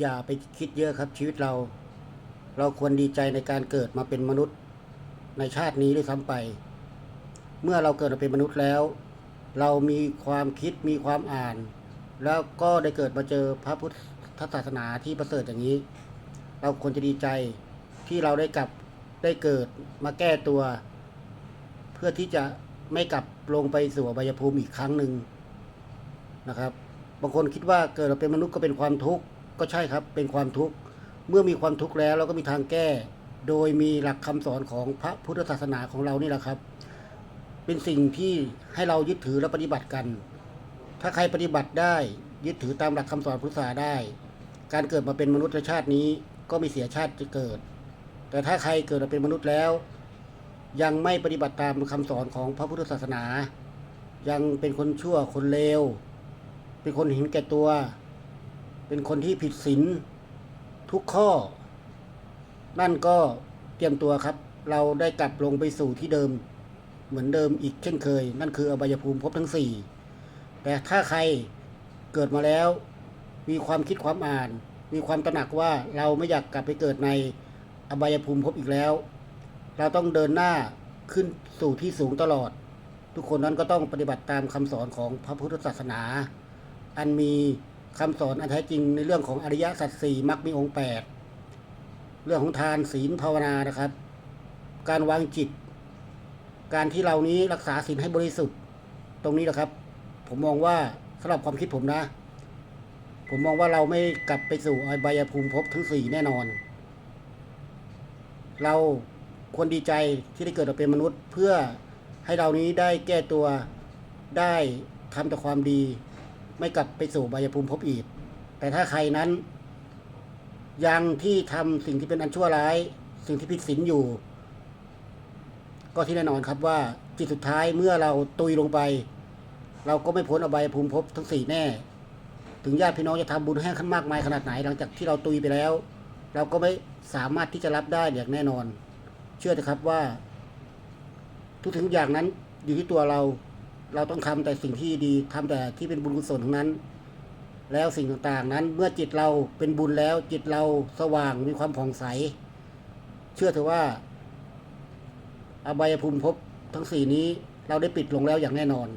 อย่าไปคิดเยอะครับชีวิตเรา เราควรดีใจในการเกิดมาเป็นมนุษย์ในชาตินี้ด้วยซ้ำไป เมื่อเราเกิดมาเป็นมนุษย์แล้ว เรามีความคิดมีความอ่าน แล้วก็ได้เกิดมาเจอพระพุทธศาสนาที่ประเสริฐอย่างนี้ เราควรจะดีใจที่เราได้กลับได้เกิดมาแก้ตัว เพื่อที่จะไม่กลับลงไปสู่อบายภูมิอีกครั้งหนึ่งนะครับ บางคนคิดว่าเกิดมาเป็นมนุษย์ก็เป็นความทุกข์ ก็ใช่ครับเป็นความทุกข์เมื่อมีความทุกข์แล้วเราก็มีทางแก้ โดยมีหลักคำสอนของพระพุทธศาสนาของเรานี่แหละครับ เป็นสิ่งที่ให้เรายึดถือและปฏิบัติกัน ถ้าใครปฏิบัติได้ยึดถือตามหลักคำสอนพุทธศาสนาได้ การเกิดมาเป็นมนุษย์ชาตินี้ก็ม่เสียชาติจะเกิด แต่ถ้าใครเกิดมาเป็นมนุษย์แล้ว ยังไม่ปฏิบัติตามคำสอนของพระพุทธศาสนา ยังเป็นคนชั่วคนเลวเป็นคนเห็นแก่ตัว เป็นคนที่ผิดศีลทุกข้อ นั่นก็เตรียมตัวครับ เราได้กลับลงไปสู่ที่เดิม เหมือนเดิมอีกเช่นเคย นั่นคืออบายภูมิภพทั้งสี่แต่ถ้าใครเกิดมาแล้ว มีความคิดความอ่าน มีความตระหนักว่าเราไม่อยากกลับไปเกิดในอบายภูมิภพอีกแล้ว เราต้องเดินหน้าขึ้นสู่ที่สูงตลอด ทุกคนนั้นก็ต้องปฏิบัติตามคำสอนของพระพุทธศาสนา อันมี คำสอนอันแท้จริงในเรื่องของอริยสัจสี่มรรคมีองค์แปดเรื่องของทานศีลภาวนานะครับ การวางจิต การที่เรานี้รักษาศีลให้บริสุทธิ์ ตรงนี้แหละครับ ผมมองว่าสำหรับความคิดผมนะ ผมมองว่าเราไม่กลับไปสู่อบายภูมิภพทั้งสี่แน่นอน เราควรดีใจที่ได้เกิดมาเป็นมนุษย์ เพื่อให้เรานี้ได้แก้ตัวได้ทำแต่ความดี ไม่กลับไปสู่บายภูมิภพอีก แต่ถ้าใครนั้น ยังที่ทำสิ่งที่เป็นอันชั่วร้าย สิ่งที่ผิดศีลอยู่ ก็ที่แน่นอนครับว่าจิตสุดท้ายเมื่อเราตุยลงไป เราก็ไม่พ้นอบายภูมิภพทั้งสี่แน่ ถึงญาติพี่น้องจะทำบุญให้ขั้นมากมายขนาดไหนหลังจากที่เราตุยไปแล้ว เราก็ไม่สามารถที่จะรับได้อย่างแน่นอน เชื่อเถอะครับว่า ทุกสิ่งทุกอย่างนั้นอยู่ที่ตัวเรา เราต้องทำแต่สิ่งที่ดีทำแต่ที่เป็นบุญกุศลทั้งนั้น แล้วสิ่งต่างๆนั้น เมื่อจิตเราเป็นบุญแล้ว จิตเราสว่างมีความผ่องใส เชื่อเถอะว่า อบายภูมิภพทั้งสี่นี้เราได้ปิดลงแล้วอย่างแน่นอน